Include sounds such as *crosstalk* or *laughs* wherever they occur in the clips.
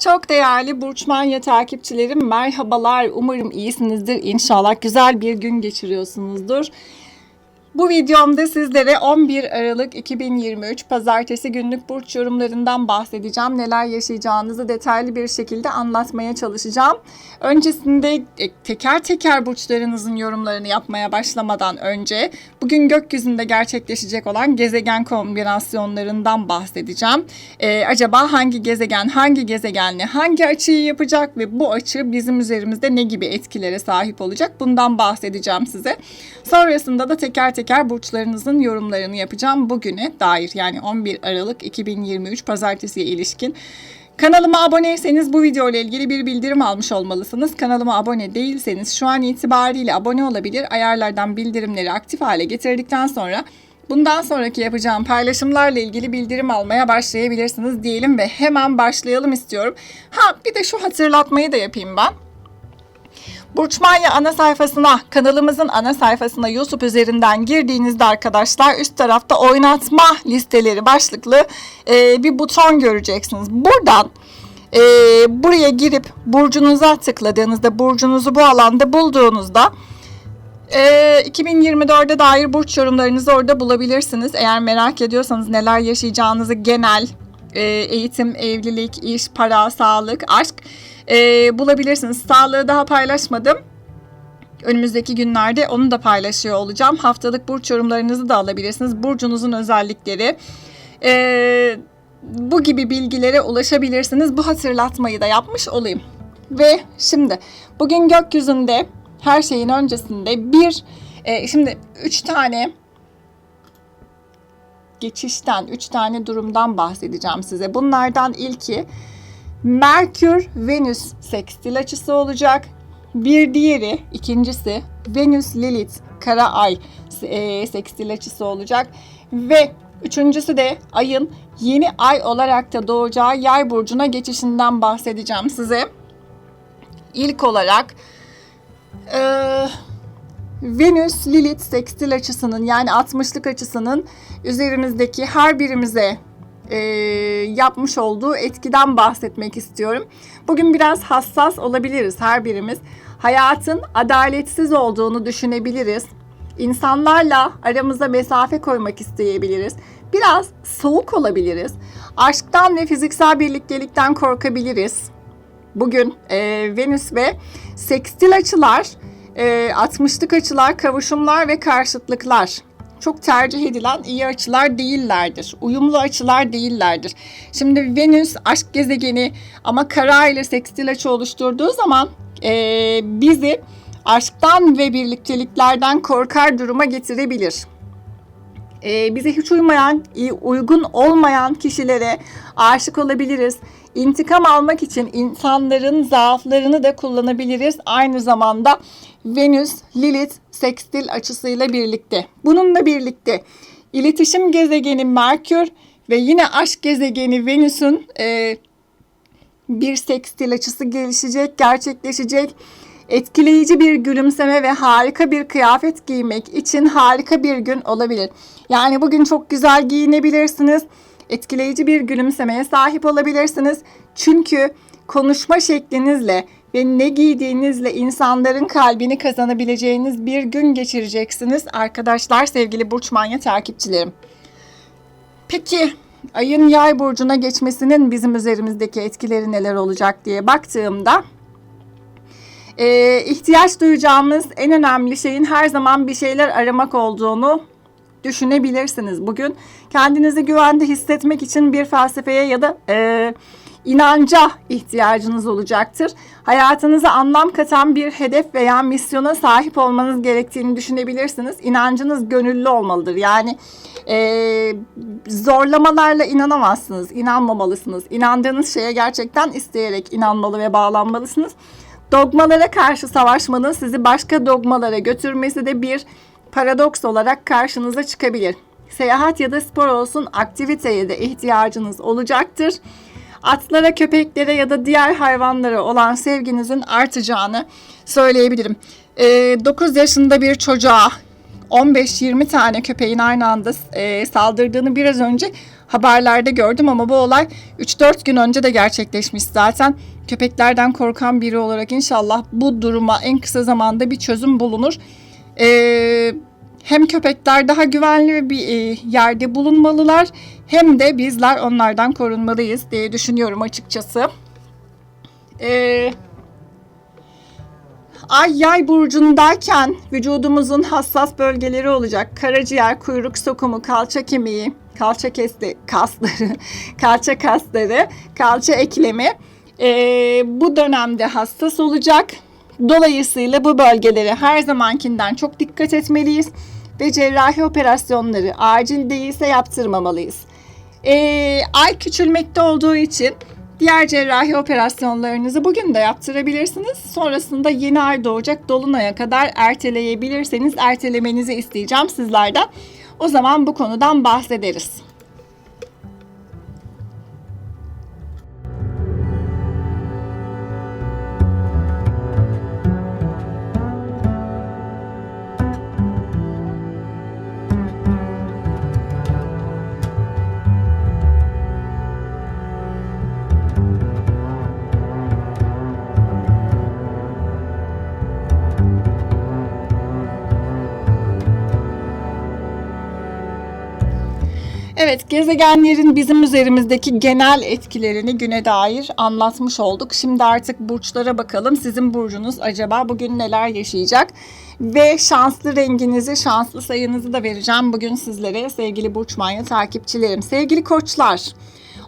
Çok değerli Burçmanya takipçilerim merhabalar. Umarım iyisinizdir. İnşallah güzel bir gün geçiriyorsunuzdur. Bu videomda sizlere 11 Aralık 2023 Pazartesi günlük burç yorumlarından bahsedeceğim. Neler yaşayacağınızı detaylı bir şekilde anlatmaya çalışacağım. Öncesinde e, teker teker burçlarınızın yorumlarını yapmaya başlamadan önce bugün gökyüzünde gerçekleşecek olan gezegen kombinasyonlarından bahsedeceğim. Ee, acaba hangi gezegen hangi gezegenle hangi açıyı yapacak ve bu açı bizim üzerimizde ne gibi etkilere sahip olacak? Bundan bahsedeceğim size. Sonrasında da teker teker burçlarınızın yorumlarını yapacağım bugüne dair yani 11 Aralık 2023 pazartesiye ilişkin. Kanalıma aboneyseniz bu video ile ilgili bir bildirim almış olmalısınız. Kanalıma abone değilseniz şu an itibariyle abone olabilir. Ayarlardan bildirimleri aktif hale getirdikten sonra bundan sonraki yapacağım paylaşımlarla ilgili bildirim almaya başlayabilirsiniz diyelim ve hemen başlayalım istiyorum. Ha bir de şu hatırlatmayı da yapayım ben. Burçmanya ana sayfasına, kanalımızın ana sayfasına YouTube üzerinden girdiğinizde arkadaşlar üst tarafta oynatma listeleri başlıklı e, bir buton göreceksiniz. Buradan e, buraya girip burcunuza tıkladığınızda, burcunuzu bu alanda bulduğunuzda e, 2024'e dair burç yorumlarınızı orada bulabilirsiniz. Eğer merak ediyorsanız neler yaşayacağınızı genel, e, eğitim, evlilik, iş, para, sağlık, aşk e, bulabilirsiniz. Sağlığı daha paylaşmadım. Önümüzdeki günlerde onu da paylaşıyor olacağım. Haftalık burç yorumlarınızı da alabilirsiniz. Burcunuzun özellikleri. E, bu gibi bilgilere ulaşabilirsiniz. Bu hatırlatmayı da yapmış olayım. Ve şimdi bugün gökyüzünde her şeyin öncesinde bir e, şimdi üç tane geçişten, üç tane durumdan bahsedeceğim size. Bunlardan ilki Merkür Venüs sekstil açısı olacak. Bir diğeri ikincisi Venüs Lilith kara ay e, sekstil açısı olacak ve üçüncüsü de ayın yeni ay olarak da doğacağı yay burcuna geçişinden bahsedeceğim size. İlk olarak e, Venüs Lilith sekstil açısının yani 60'lık açısının üzerimizdeki her birimize e, yapmış olduğu etkiden bahsetmek istiyorum. Bugün biraz hassas olabiliriz her birimiz. Hayatın adaletsiz olduğunu düşünebiliriz. İnsanlarla aramıza mesafe koymak isteyebiliriz. Biraz soğuk olabiliriz. Aşktan ve fiziksel birliktelikten korkabiliriz. Bugün e, Venüs ve sekstil açılar, e, 60'lık açılar, kavuşumlar ve karşıtlıklar çok tercih edilen iyi açılar değillerdir. Uyumlu açılar değillerdir. Şimdi Venüs aşk gezegeni ama kara ile sekstil açı oluşturduğu zaman e, bizi aşktan ve birlikteliklerden korkar duruma getirebilir. E, bize hiç uymayan, uygun olmayan kişilere aşık olabiliriz. İntikam almak için insanların zaaflarını da kullanabiliriz. Aynı zamanda Venüs, Lilith sekstil açısıyla birlikte. Bununla birlikte iletişim gezegeni Merkür ve yine aşk gezegeni Venüs'ün e, bir sekstil açısı gelişecek, gerçekleşecek. Etkileyici bir gülümseme ve harika bir kıyafet giymek için harika bir gün olabilir. Yani bugün çok güzel giyinebilirsiniz. Etkileyici bir gülümsemeye sahip olabilirsiniz. Çünkü konuşma şeklinizle ve ne giydiğinizle insanların kalbini kazanabileceğiniz bir gün geçireceksiniz arkadaşlar sevgili Burç Manya takipçilerim. Peki ayın yay burcuna geçmesinin bizim üzerimizdeki etkileri neler olacak diye baktığımda e, ihtiyaç duyacağımız en önemli şeyin her zaman bir şeyler aramak olduğunu düşünebilirsiniz. Bugün kendinizi güvende hissetmek için bir felsefeye ya da e, inanca ihtiyacınız olacaktır. Hayatınıza anlam katan bir hedef veya misyona sahip olmanız gerektiğini düşünebilirsiniz. İnancınız gönüllü olmalıdır. Yani e, zorlamalarla inanamazsınız, inanmamalısınız. İnandığınız şeye gerçekten isteyerek inanmalı ve bağlanmalısınız. Dogmalara karşı savaşmanın sizi başka dogmalara götürmesi de bir paradoks olarak karşınıza çıkabilir. Seyahat ya da spor olsun aktiviteye de ihtiyacınız olacaktır. Atlara, köpeklere ya da diğer hayvanlara olan sevginizin artacağını söyleyebilirim. E, 9 yaşında bir çocuğa 15-20 tane köpeğin aynı anda e, saldırdığını biraz önce haberlerde gördüm ama bu olay 3-4 gün önce de gerçekleşmiş zaten. Köpeklerden korkan biri olarak inşallah bu duruma en kısa zamanda bir çözüm bulunur. Ee, hem köpekler daha güvenli bir e, yerde bulunmalılar hem de bizler onlardan korunmalıyız diye düşünüyorum açıkçası. Ee, Ay yay burcundayken vücudumuzun hassas bölgeleri olacak. Karaciğer, kuyruk sokumu, kalça kemiği, kalça kesti, kasları, *laughs* kalça kasları, kalça eklemi ee, bu dönemde hassas olacak. Dolayısıyla bu bölgelere her zamankinden çok dikkat etmeliyiz ve cerrahi operasyonları acil değilse yaptırmamalıyız. Ee, ay küçülmekte olduğu için diğer cerrahi operasyonlarınızı bugün de yaptırabilirsiniz. Sonrasında yeni ay doğacak dolunaya kadar erteleyebilirseniz ertelemenizi isteyeceğim sizlerden. O zaman bu konudan bahsederiz. Evet, gezegenlerin bizim üzerimizdeki genel etkilerini güne dair anlatmış olduk. Şimdi artık burçlara bakalım. Sizin burcunuz acaba bugün neler yaşayacak? Ve şanslı renginizi, şanslı sayınızı da vereceğim bugün sizlere sevgili burç manya takipçilerim. Sevgili koçlar,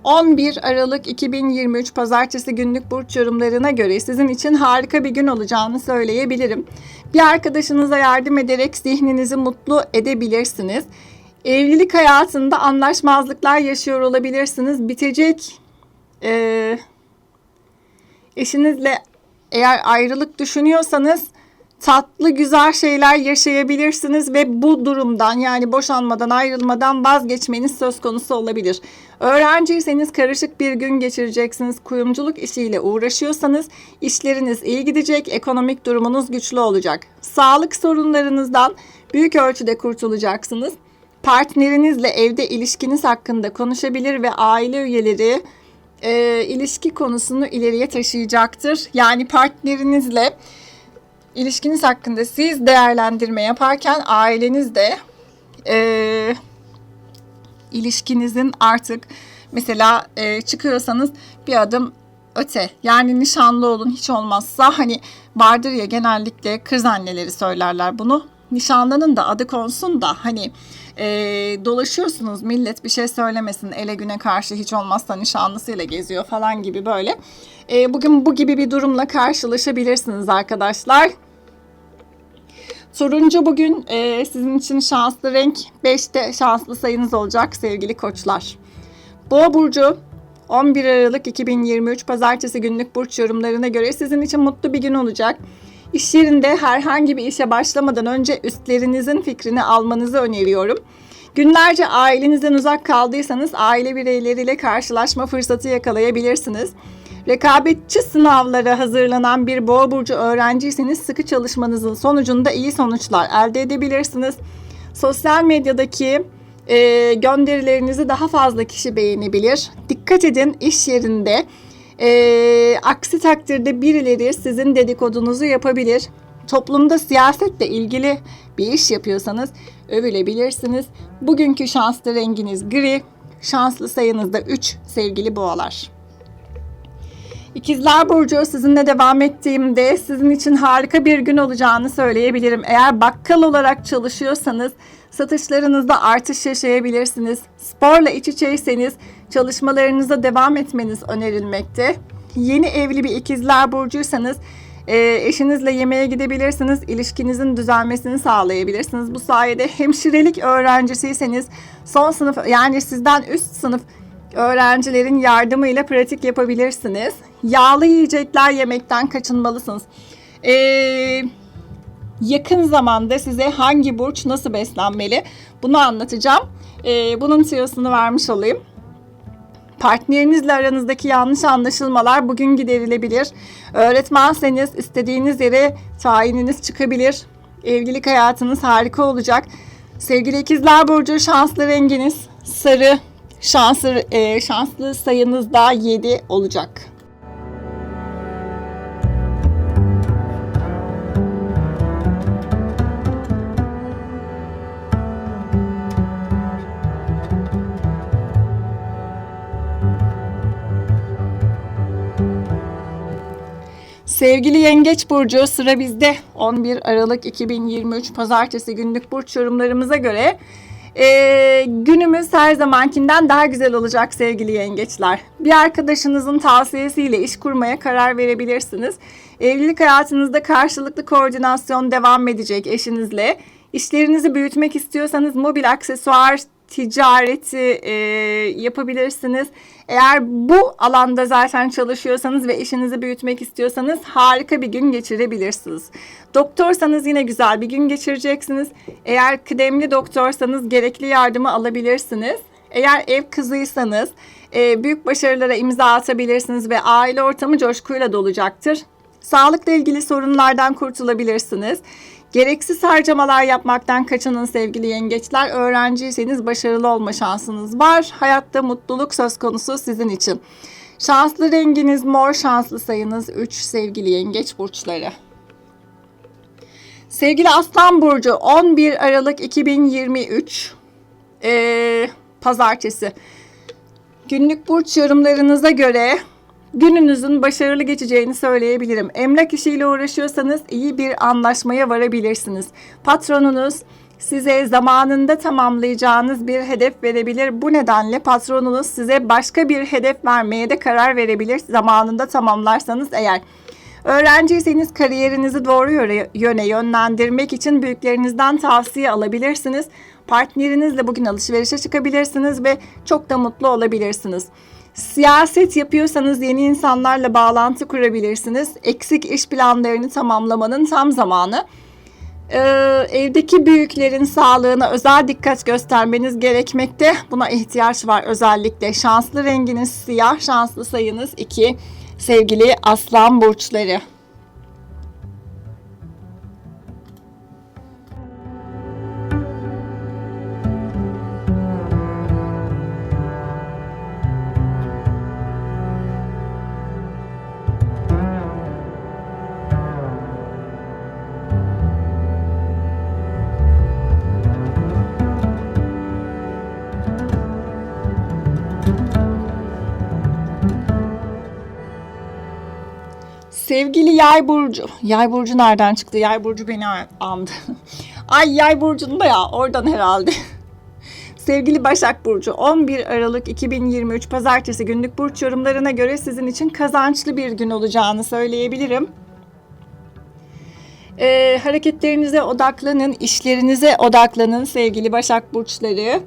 11 Aralık 2023 Pazartesi günlük burç yorumlarına göre sizin için harika bir gün olacağını söyleyebilirim. Bir arkadaşınıza yardım ederek zihninizi mutlu edebilirsiniz. Evlilik hayatında anlaşmazlıklar yaşıyor olabilirsiniz. Bitecek. Ee, eşinizle eğer ayrılık düşünüyorsanız tatlı güzel şeyler yaşayabilirsiniz ve bu durumdan yani boşanmadan ayrılmadan vazgeçmeniz söz konusu olabilir. Öğrenciyseniz karışık bir gün geçireceksiniz. Kuyumculuk işiyle uğraşıyorsanız işleriniz iyi gidecek, ekonomik durumunuz güçlü olacak. Sağlık sorunlarınızdan büyük ölçüde kurtulacaksınız partnerinizle evde ilişkiniz hakkında konuşabilir ve aile üyeleri e, ilişki konusunu ileriye taşıyacaktır. Yani partnerinizle ilişkiniz hakkında siz değerlendirme yaparken aileniz de e, ilişkinizin artık mesela e, çıkıyorsanız bir adım öte yani nişanlı olun hiç olmazsa hani vardır ya genellikle kız anneleri söylerler bunu nişanlının da adı konsun da hani e, dolaşıyorsunuz millet bir şey söylemesin ele güne karşı hiç olmazsa nişanlısıyla geziyor falan gibi böyle. E, bugün bu gibi bir durumla karşılaşabilirsiniz arkadaşlar. Turuncu bugün e, sizin için şanslı renk 5'te şanslı sayınız olacak sevgili koçlar. Boğa burcu 11 Aralık 2023 Pazartesi günlük burç yorumlarına göre sizin için mutlu bir gün olacak. İş yerinde herhangi bir işe başlamadan önce üstlerinizin fikrini almanızı öneriyorum. Günlerce ailenizden uzak kaldıysanız aile bireyleriyle karşılaşma fırsatı yakalayabilirsiniz. Rekabetçi sınavlara hazırlanan bir boğa burcu öğrenciyseniz sıkı çalışmanızın sonucunda iyi sonuçlar elde edebilirsiniz. Sosyal medyadaki e, gönderilerinizi daha fazla kişi beğenebilir. Dikkat edin iş yerinde e, aksi takdirde birileri sizin dedikodunuzu yapabilir. Toplumda siyasetle ilgili bir iş yapıyorsanız övülebilirsiniz. Bugünkü şanslı renginiz gri, şanslı sayınız da 3 sevgili boğalar. İkizler Burcu sizinle devam ettiğimde sizin için harika bir gün olacağını söyleyebilirim. Eğer bakkal olarak çalışıyorsanız satışlarınızda artış yaşayabilirsiniz. Sporla iç içeyseniz çalışmalarınıza devam etmeniz önerilmekte. Yeni evli bir ikizler burcuysanız e, eşinizle yemeğe gidebilirsiniz. İlişkinizin düzelmesini sağlayabilirsiniz. Bu sayede hemşirelik öğrencisiyseniz son sınıf yani sizden üst sınıf öğrencilerin yardımıyla pratik yapabilirsiniz. Yağlı yiyecekler yemekten kaçınmalısınız. Ee, yakın zamanda size hangi burç nasıl beslenmeli bunu anlatacağım. Ee, bunun tüyosunu vermiş olayım. Partnerinizle aranızdaki yanlış anlaşılmalar bugün giderilebilir. Öğretmenseniz istediğiniz yere tayininiz çıkabilir. Evlilik hayatınız harika olacak. Sevgili ikizler burcu şanslı renginiz sarı, Şanslı, e, şanslı sayınız da 7 olacak. Sevgili Yengeç Burcu sıra bizde 11 Aralık 2023 Pazartesi günlük burç yorumlarımıza göre ee, günümüz her zamankinden daha güzel olacak sevgili yengeçler. Bir arkadaşınızın tavsiyesiyle iş kurmaya karar verebilirsiniz. Evlilik hayatınızda karşılıklı koordinasyon devam edecek eşinizle. İşlerinizi büyütmek istiyorsanız mobil aksesuar ticareti e, yapabilirsiniz. Eğer bu alanda zaten çalışıyorsanız ve işinizi büyütmek istiyorsanız harika bir gün geçirebilirsiniz. Doktorsanız yine güzel bir gün geçireceksiniz. Eğer kıdemli doktorsanız gerekli yardımı alabilirsiniz. Eğer ev kızıysanız e, büyük başarılara imza atabilirsiniz ve aile ortamı coşkuyla dolacaktır. Sağlıkla ilgili sorunlardan kurtulabilirsiniz. Gereksiz harcamalar yapmaktan kaçının sevgili yengeçler. Öğrenciyseniz başarılı olma şansınız var. Hayatta mutluluk söz konusu sizin için. Şanslı renginiz mor, şanslı sayınız 3 sevgili yengeç burçları. Sevgili Aslan Burcu 11 Aralık 2023 ee, Pazartesi. Günlük burç yorumlarınıza göre gününüzün başarılı geçeceğini söyleyebilirim. Emlak işiyle uğraşıyorsanız iyi bir anlaşmaya varabilirsiniz. Patronunuz size zamanında tamamlayacağınız bir hedef verebilir. Bu nedenle patronunuz size başka bir hedef vermeye de karar verebilir zamanında tamamlarsanız eğer. Öğrenciyseniz kariyerinizi doğru yöne yönlendirmek için büyüklerinizden tavsiye alabilirsiniz. Partnerinizle bugün alışverişe çıkabilirsiniz ve çok da mutlu olabilirsiniz. Siyaset yapıyorsanız yeni insanlarla bağlantı kurabilirsiniz. Eksik iş planlarını tamamlamanın tam zamanı. Ee, evdeki büyüklerin sağlığına özel dikkat göstermeniz gerekmekte. Buna ihtiyaç var özellikle. Şanslı renginiz siyah, şanslı sayınız 2. Sevgili aslan burçları. Sevgili Yay burcu. Yay burcu nereden çıktı? Yay burcu beni andı. *laughs* Ay Yay burcunda ya oradan herhalde. *laughs* Sevgili Başak Burcu 11 Aralık 2023 Pazartesi günlük burç yorumlarına göre sizin için kazançlı bir gün olacağını söyleyebilirim. Ee, hareketlerinize odaklanın, işlerinize odaklanın sevgili Başak Burçları.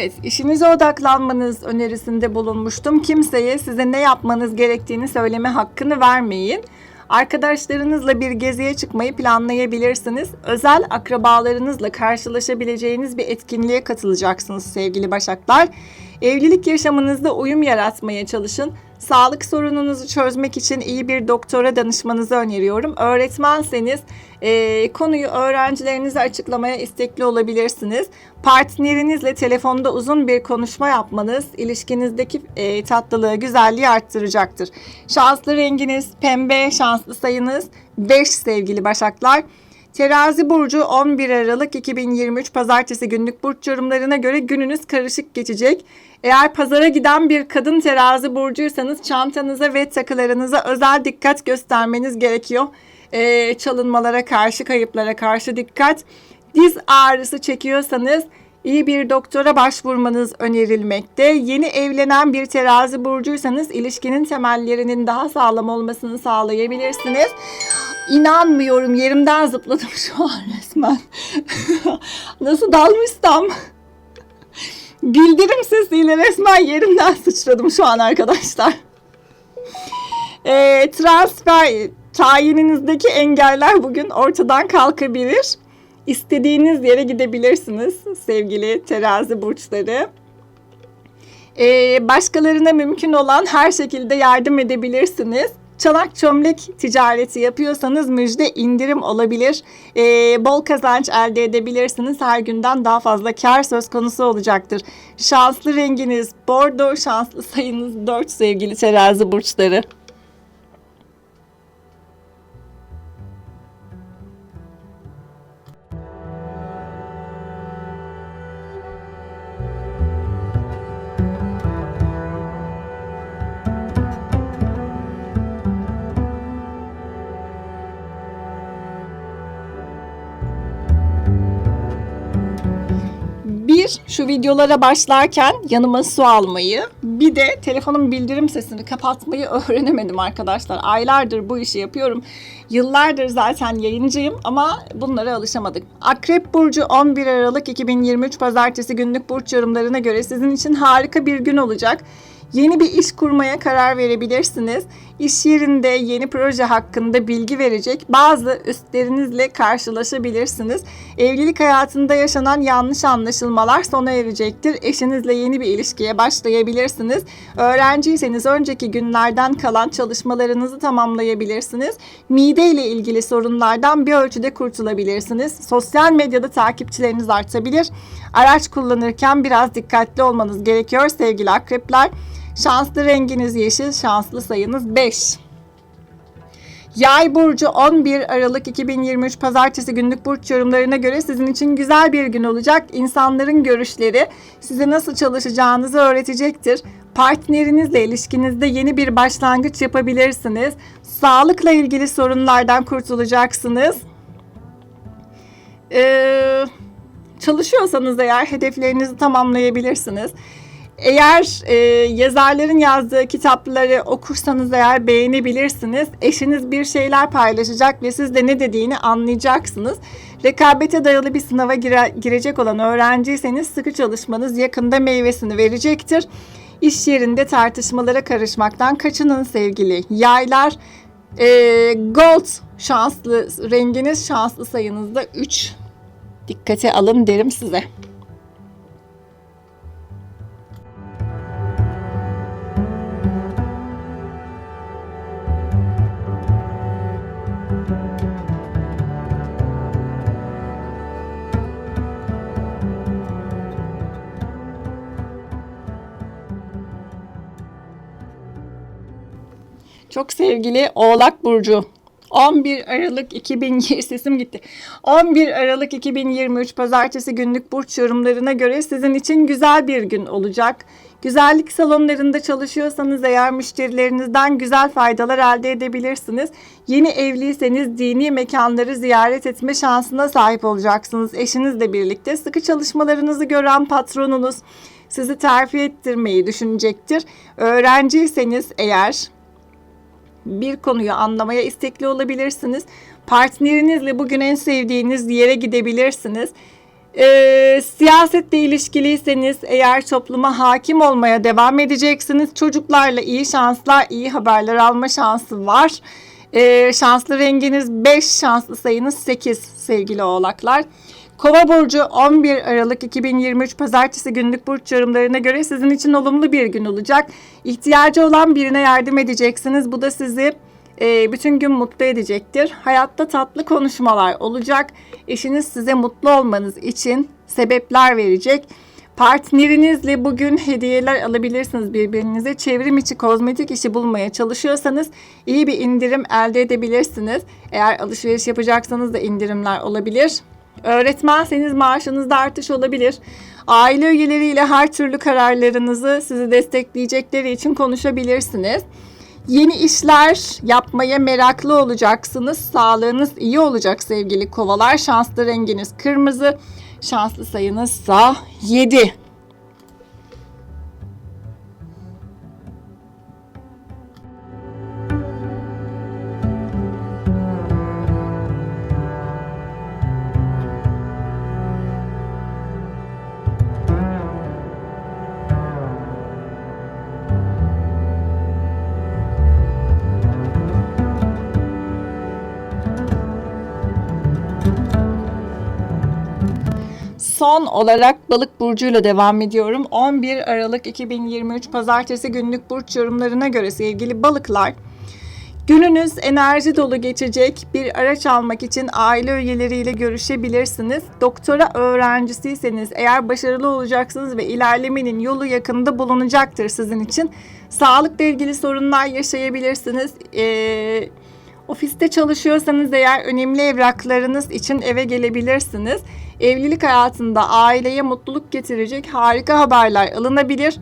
Evet, işinize odaklanmanız önerisinde bulunmuştum. Kimseye size ne yapmanız gerektiğini söyleme hakkını vermeyin. Arkadaşlarınızla bir geziye çıkmayı planlayabilirsiniz. Özel akrabalarınızla karşılaşabileceğiniz bir etkinliğe katılacaksınız sevgili Başaklar. Evlilik yaşamınızda uyum yaratmaya çalışın. Sağlık sorununuzu çözmek için iyi bir doktora danışmanızı öneriyorum. Öğretmenseniz e, konuyu öğrencilerinize açıklamaya istekli olabilirsiniz. Partnerinizle telefonda uzun bir konuşma yapmanız ilişkinizdeki e, tatlılığı, güzelliği arttıracaktır. Şanslı renginiz pembe, şanslı sayınız 5 sevgili başaklar. Terazi burcu 11 Aralık 2023 Pazartesi günlük burç yorumlarına göre gününüz karışık geçecek. Eğer pazara giden bir kadın terazi burcuysanız çantanıza ve takılarınıza özel dikkat göstermeniz gerekiyor. Ee, çalınmalara karşı, kayıplara karşı dikkat. Diz ağrısı çekiyorsanız iyi bir doktora başvurmanız önerilmekte. Yeni evlenen bir terazi burcuysanız ilişkinin temellerinin daha sağlam olmasını sağlayabilirsiniz. İnanmıyorum yerimden zıpladım şu an resmen. *laughs* Nasıl dalmışsam. Bildirim sesiyle resmen yerimden sıçradım şu an arkadaşlar. E, transfer Tayininizdeki engeller bugün ortadan kalkabilir. İstediğiniz yere gidebilirsiniz sevgili terazi burçları. Ee, başkalarına mümkün olan her şekilde yardım edebilirsiniz. Çanak çömlek ticareti yapıyorsanız müjde indirim olabilir. Ee, bol kazanç elde edebilirsiniz. Her günden daha fazla kar söz konusu olacaktır. Şanslı renginiz bordo, şanslı sayınız 4 sevgili terazi burçları. Bir, şu videolara başlarken yanıma su almayı, bir de telefonun bildirim sesini kapatmayı öğrenemedim arkadaşlar. Aylardır bu işi yapıyorum. Yıllardır zaten yayıncıyım ama bunlara alışamadık. Akrep Burcu 11 Aralık 2023 Pazartesi günlük burç yorumlarına göre sizin için harika bir gün olacak. Yeni bir iş kurmaya karar verebilirsiniz. İş yerinde yeni proje hakkında bilgi verecek bazı üstlerinizle karşılaşabilirsiniz. Evlilik hayatında yaşanan yanlış anlaşılmalar sona erecektir. Eşinizle yeni bir ilişkiye başlayabilirsiniz. Öğrenciyseniz önceki günlerden kalan çalışmalarınızı tamamlayabilirsiniz. Mide ile ilgili sorunlardan bir ölçüde kurtulabilirsiniz. Sosyal medyada takipçileriniz artabilir. Araç kullanırken biraz dikkatli olmanız gerekiyor sevgili akrepler. Şanslı renginiz yeşil, şanslı sayınız 5. Yay burcu 11 Aralık 2023 Pazartesi günlük burç yorumlarına göre sizin için güzel bir gün olacak. İnsanların görüşleri size nasıl çalışacağınızı öğretecektir. Partnerinizle ilişkinizde yeni bir başlangıç yapabilirsiniz. Sağlıkla ilgili sorunlardan kurtulacaksınız. Ee, çalışıyorsanız eğer hedeflerinizi tamamlayabilirsiniz. Eğer e, yazarların yazdığı kitapları okursanız eğer beğenebilirsiniz. Eşiniz bir şeyler paylaşacak ve siz de ne dediğini anlayacaksınız. Rekabete dayalı bir sınava gire, girecek olan öğrenciyseniz sıkı çalışmanız yakında meyvesini verecektir. İş yerinde tartışmalara karışmaktan kaçının sevgili yaylar. E, gold şanslı renginiz şanslı sayınızda 3. Dikkate alın derim size. Çok sevgili Oğlak Burcu. 11 Aralık 2020 *laughs* sesim gitti. 11 Aralık 2023 Pazartesi günlük burç yorumlarına göre sizin için güzel bir gün olacak. Güzellik salonlarında çalışıyorsanız eğer müşterilerinizden güzel faydalar elde edebilirsiniz. Yeni evliyseniz dini mekanları ziyaret etme şansına sahip olacaksınız eşinizle birlikte. Sıkı çalışmalarınızı gören patronunuz sizi terfi ettirmeyi düşünecektir. Öğrenciyseniz eğer bir konuyu anlamaya istekli olabilirsiniz. Partnerinizle bugün en sevdiğiniz yere gidebilirsiniz. Ee, siyasetle ilişkiliyseniz eğer topluma hakim olmaya devam edeceksiniz. Çocuklarla iyi şanslar, iyi haberler alma şansı var. Ee, şanslı renginiz 5, şanslı sayınız 8 sevgili oğlaklar. Kova burcu 11 Aralık 2023 Pazartesi günlük burç yorumlarına göre sizin için olumlu bir gün olacak. İhtiyacı olan birine yardım edeceksiniz. Bu da sizi e, bütün gün mutlu edecektir. Hayatta tatlı konuşmalar olacak. Eşiniz size mutlu olmanız için sebepler verecek. Partnerinizle bugün hediyeler alabilirsiniz birbirinize. Çevrim içi kozmetik işi bulmaya çalışıyorsanız iyi bir indirim elde edebilirsiniz. Eğer alışveriş yapacaksanız da indirimler olabilir. Öğretmenseniz maaşınızda artış olabilir. Aile üyeleriyle her türlü kararlarınızı sizi destekleyecekleri için konuşabilirsiniz. Yeni işler yapmaya meraklı olacaksınız. Sağlığınız iyi olacak sevgili kovalar. Şanslı renginiz kırmızı. Şanslı sayınız ise 7. son olarak balık burcuyla devam ediyorum. 11 Aralık 2023 Pazartesi günlük burç yorumlarına göre sevgili balıklar. Gününüz enerji dolu geçecek. Bir araç almak için aile üyeleriyle görüşebilirsiniz. Doktora öğrencisiyseniz eğer başarılı olacaksınız ve ilerlemenin yolu yakında bulunacaktır sizin için. Sağlıkla ilgili sorunlar yaşayabilirsiniz. Ee, ofiste çalışıyorsanız eğer önemli evraklarınız için eve gelebilirsiniz. Evlilik hayatında aileye mutluluk getirecek harika haberler alınabilir.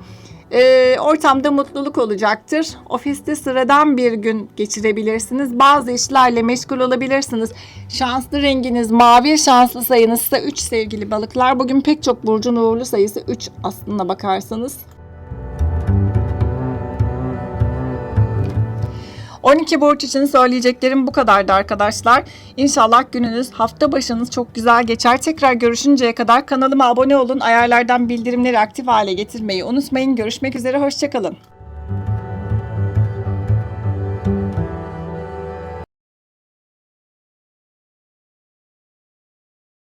Ee, ortamda mutluluk olacaktır. Ofiste sıradan bir gün geçirebilirsiniz. Bazı işlerle meşgul olabilirsiniz. Şanslı renginiz mavi, şanslı sayınız ise 3 sevgili balıklar. Bugün pek çok burcun uğurlu sayısı 3 aslında bakarsanız. 12 burç için söyleyeceklerim bu kadardı arkadaşlar. İnşallah gününüz, hafta başınız çok güzel geçer. Tekrar görüşünceye kadar kanalıma abone olun. Ayarlardan bildirimleri aktif hale getirmeyi unutmayın. Görüşmek üzere, hoşçakalın.